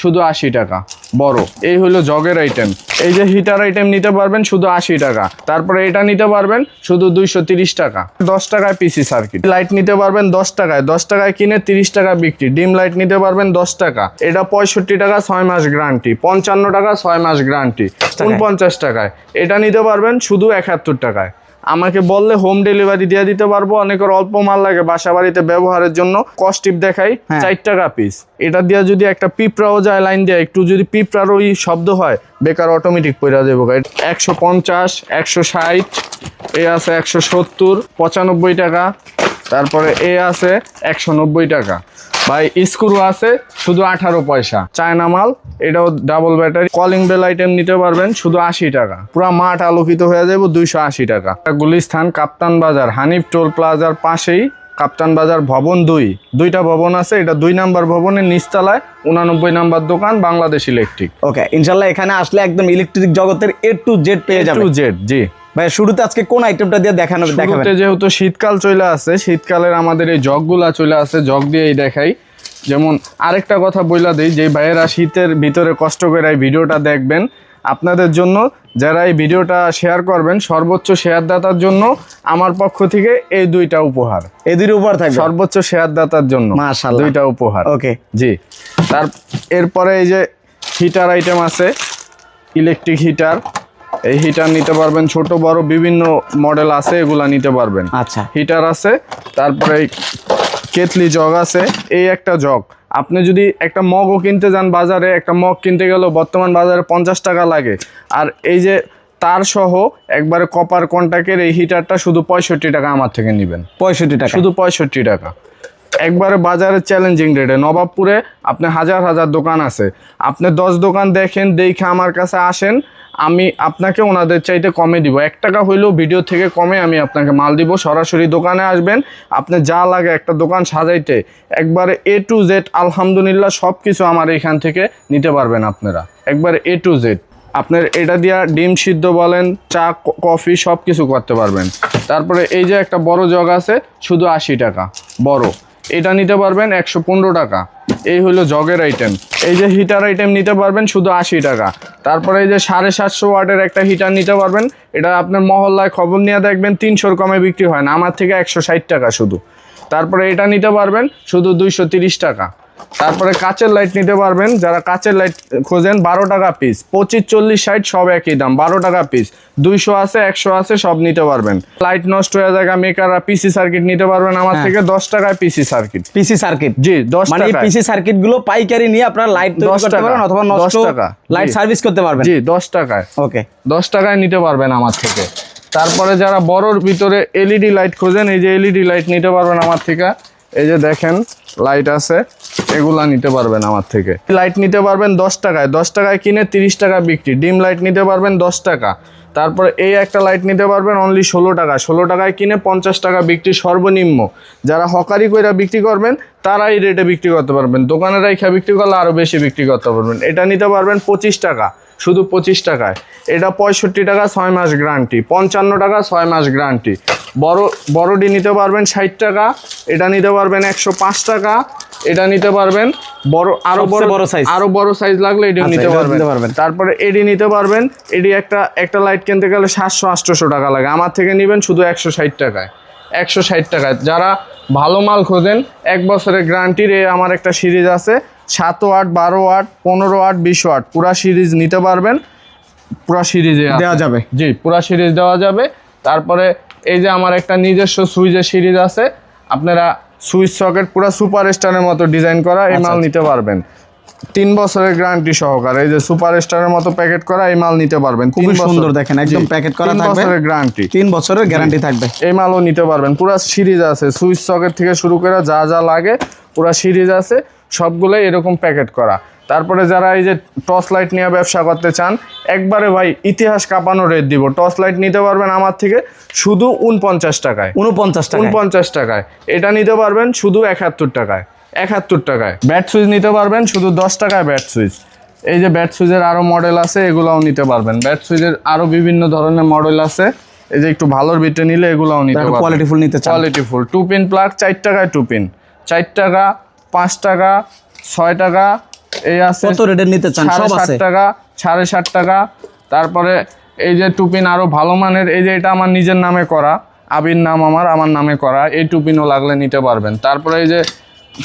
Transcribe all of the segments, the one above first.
শুধু আশি টাকা। বড়। এই হলো জগের আইটেম এই যে হিটার আইটেম নিতে পারবেন শুধু আশি টাকা। তারপরে এটা নিতে পারবেন শুধু দুইশো তিরিশ টাকা। দশ টাকায় পিসি সার্কিট লাইট নিতে পারবেন দশ টাকায়। দশ টাকায় কিনে তিরিশ টাকা বিক্রি। ডিম লাইট নিতে পারবেন দশ টাকা। এটা পঁয়ষট্টি টাকা ছয় মাস গ্যারান্টি পঞ্চান্ন টাকা ছয় মাস গ্যারান্টি উনপঞ্চাশ টাকায়। এটা নিতে পারবেন শুধু একাত্তর টাকায়। আমাকে বললে হোম ডেলিভারি দিয়ে দিতে পারব। অনেকের অল্প মাল লাগে বাসা বাড়িতে ব্যবহারের জন্য। কস্টিপ দেখাই হ্যাঁ। চার টাকা পিস এটা দিয়ে যদি একটা পিঁপড়াও যায় লাইন দিয়ে একটু যদি পিঁপড়ার ওই শব্দ হয় বেকার অটোমেটিক পইরা দেবো একশো পঞ্চাশ একশো ষাট এ আছে একশো সত্তর পঁচানব্বই টাকা তারপরে এ আছে একশো নব্বই টাকা। ভাই স্ক্রু আছে শুধু আঠারো পয়সা। চায়না মাল এটাও double battery calling bell item নিতে পারবেন শুধু আশি টাকা। পুরো মাঠ আলোকিত হয়ে যাবে দুইশো আশি টাকা। গুলিস্থান কাপ্তান বাজার হানিফ টোল প্লাজার পাশেই কাপ্তান বাজার ভবন দুই। দুইটা ভবন আছে এটা দুই নাম্বার ভবনের নিচতলায় উনানব্বই নাম্বার দোকান বাংলাদেশ ইলেকট্রিক। ওকে ইনশাল্লাহ এখানে আসলে একদম ইলেকট্রিক জগতের এ টু জেড পেয়ে যাবে টু জেড জি। ভাই শুরুতে আজকে কোন আইটেমটা দিয়ে দেখানো দেখাবেন? যেহেতু শীতকাল চলে আসে শীতকালের আমাদের এই জগগুলা চলে আসে জগ দিয়েই দেখাই। যেমন আরেকটা কথা বইলা দিই যে ভাইয়েরা শীতের ভিতরে কষ্ট করে এই ভিডিওটা দেখবেন আপনাদের জন্য যারা এই ভিডিওটা শেয়ার করবেন সর্বোচ্চ শেয়ারদাতার জন্য আমার পক্ষ থেকে এই দুইটা উপহার। এই উপর থাকবে? সর্বোচ্চ শেয়ারদাতার জন্য। মাশাআল্লাহ। দুইটা উপহার। ওকে জি। তার এরপরে এই যে হিটার আইটেম আছে ইলেকট্রিক হিটার এই হিটার নিতে পারবেন ছোট বড় বিভিন্ন মডেল আছে এগুলা নিতে পারবেন। আচ্ছা। হিটার আছে তারপরে এই কেতলি জগ আছে এই একটা জগ। আপনি যদি একটা মগও কিনতে যান বাজারে একটা মগ কিনতে গেলেও বর্তমান বাজারে পঞ্চাশ টাকা লাগে। আর এই যে তার সহ একবারে কপার কন্টাক্টের এই হিটারটা শুধু পঁয়ষট্টি টাকা আমার থেকে নেবেন। পঁয়ষট্টি টাকা। শুধু পঁয়ষট্টি টাকা। একবারে বাজারে চ্যালেঞ্জিং রেটে নবাবপুরে আপনি হাজার হাজার দোকান আছে। আপনি দশ দোকান দেখেন দেখে আমার কাছে আসেন আমি আপনাকে ওনাদের চাইতে কমে দিব। এক টাকা হইলেও ভিডিও থেকে কমে আমি আপনাকে মাল দিব। সরাসরি দোকানে আসবেন, আপনি যা লাগে একটা দোকান সাজাইতে একবারে এ টু জেড আলহামদুলিল্লাহ সব কিছু আমার এখান থেকে নিতে পারবেন আপনারা। একবারে এ টু জেড আপনার এটা দিয়া ডিম সিদ্ধ বলেন, চা কফি সব কিছু করতে পারবেন। তারপরে এই যে একটা বড় জগ আছে, শুধু আশি টাকা। বড়। এটা নিতে পারবেন একশো পনেরো টাকা। এই হলো জগের আইটেম এই যে হিটার আইটেম নিতে পারবেন শুধু আশি টাকা। তারপরে এই যে সাড়ে সাতশো ওয়াটের একটা হিটার নিতে পারবেন। এটা আপনার মহল্লায় খবর নিয়ে দেখবেন, তিনশোর কমে বিক্রি হয় না। আমার থেকে একশো ষাট টাকা শুধু। তারপরে এটা নিতে পারবেন শুধু দুইশো টাকা। তারপরে কাচের লাইট নিতে পারবেন। যারা কাচের লাইট খোঁজেন বারো টাকা পিস পঁচিশ চল্লিশ ষাট সব একই দাম। বারো টাকা পিস দুইশো আছে একশো আছে সব নিতে পারবেন। লাইট নষ্ট হয়ে যায় মেকাররা পিসি সার্কিট নিতে পারবেন আমার হ্যাঁ। থেকে। দশ টাকায় পিসি সার্কিট পিসি সার্কিট জি দশ মানে পিসি সার্কিটগুলো পাইকারি নিয়ে আপনার লাইট দশ টাকা, অথবা 10 নষ্ট টাকা, লাইট সার্ভিস করতে পারবেন। জি দশ টাকায়। ওকে দশ টাকায় নিতে পারবেন আমার থেকে। তারপরে যারা বড়র ভিতরে এলইডি লাইট খোঁজেন এই যে এলইডি লাইট নিতে পারবেন আমার থেকে। এই যে দেখেন লাইট আছে। এগুলা নিতে পারবেন আমার থেকে। লাইট নিতে পারবেন দশ টাকায়। দশ টাকায় কিনে তিরিশ টাকা বিক্রি। ডিম লাইট নিতে পারবেন দশ টাকা। তারপরে এই একটা লাইট নিতে পারবেন অনলি ষোলো টাকা ষোলো টাকায় কিনে পঞ্চাশ টাকা বিক্রি সর্বনিম্ন। যারা হকারি কইরা বিক্রি করবেন তারা এই রেটে বিক্রি করতে পারবেন। দোকানে রাইখা বিক্রি করলে আরও বেশি বিক্রি করতে পারবেন। এটা নিতে পারবেন পঁচিশ টাকা। শুধু পঁচিশ টাকায়। এটা পঁয়ষট্টি টাকা ছয় মাস গ্যারান্টি পঞ্চান্ন টাকা ছয় মাস গ্যারান্টি বড় বড়ডি নিতে পারবেন ষাট টাকা এটা নিতে পারবেন একশো পাঁচ টাকা এটা নিতে পারবেন বড় আরও বড় বড় size। আরও বড় সাইজ লাগলে এটি আচ্ছা, নিতে পারবেন। তারপরে এডি নিতে পারবেন এডি একটা একটা লাইট কিনতে গেলে সাতশো আটশোশো টাকা লাগে। আমার থেকে নেবেন শুধু একশো ষাট টাকায় একশো ষাট টাকায়। যারা ভালো মাল খোঁজেন এক বছরের গ্যারান্টির এ আমার একটা সিরিজ আছে সাত আট বারো আট পনেরো আট বিশ আট পুরা সিরিজ নিতে পারবেন পুরা সিরিজে দেওয়া যাবে। জি পুরা সিরিজ দেওয়া যাবে। তারপরে এই যে আমার একটা নিজস্ব সুইচের সিরিজ আছে আপনারা সুইচ সকেট পুরা সুপার স্টারের মতো ডিজাইন করা এই মাল নিতে পারবেন। তিন বছরের গ্যারান্টি সহকারে এই যে সুপার স্টারের মতো প্যাকেট করা এই মাল নিতে পারবেন। খুবই সুন্দর দেখেন, একদম প্যাকেট করা তিন থাকবে। বছরের গ্যারান্টি। তিন বছরের গ্যারান্টি থাকবে। এই মালও নিতে পারবেন। পুরো সিরিজ আছে সুইচ সকেট থেকে শুরু করে যা যা লাগে পুরো সিরিজ আছে সবগুলোই এরকম প্যাকেট করা। তারপরে যারা এই যে টর্চ লাইট নিয়ে ব্যবসা করতে চান একবারে ভাই ইতিহাস কাঁপানো রেট দিব। টর্চ লাইট নিতে পারবেন আমার থেকে শুধু উনপঞ্চাশ টাকায়। উনপঞ্চাশ টাকা উনপঞ্চাশ টাকায়। এটা নিতে পারবেন শুধু একাত্তর টাকায়। একাত্তর টাকায়। ব্যাট সুইচ নিতে পারবেন শুধু দশ টাকায় ব্যাট সুইচ। এই যে ব্যাট সুইচের আরও মডেল আছে এগুলাও নিতে পারবেন। ব্যাট সুইচের আরও বিভিন্ন ধরনের মডেল আছে। এই যে একটু ভালোর বিটে নিলে এগুলাও নিতে পারবেন। কোয়ালিটি ফুল নিতে চান। Quality full two pin plug চার টাকায় টু পিন চার টাকা পাঁচ টাকা ছয় টাকা এই আছে কত রেটের নিতে চান? সব আছে। টাকা সাড়ে ষাট টাকা। তারপরে এই যে টুপিন আরও ভালো মানের এই যে এটা আমার নিজের নামে করা। আবির নাম আমার আমার নামে করা। এই টুপিনও লাগলে নিতে পারবেন। তারপরে এই যে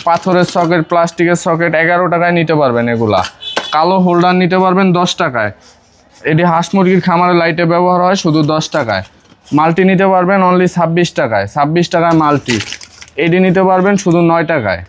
পাথরের সকেট প্লাস্টিকের সকেট এগারো টাকায় নিতে পারবেন এগুলা। কালো হোল্ডার নিতে পারবেন দশ টাকায়। এটি হাঁস মুরগির খামারে লাইটে ব্যবহার হয় শুধু দশ টাকায়। মাল্টি নিতে পারবেন অনলি ছাব্বিশ টাকায়। ছাব্বিশ টাকায় মাল্টি। এটি নিতে পারবেন শুধু নয় টাকায়।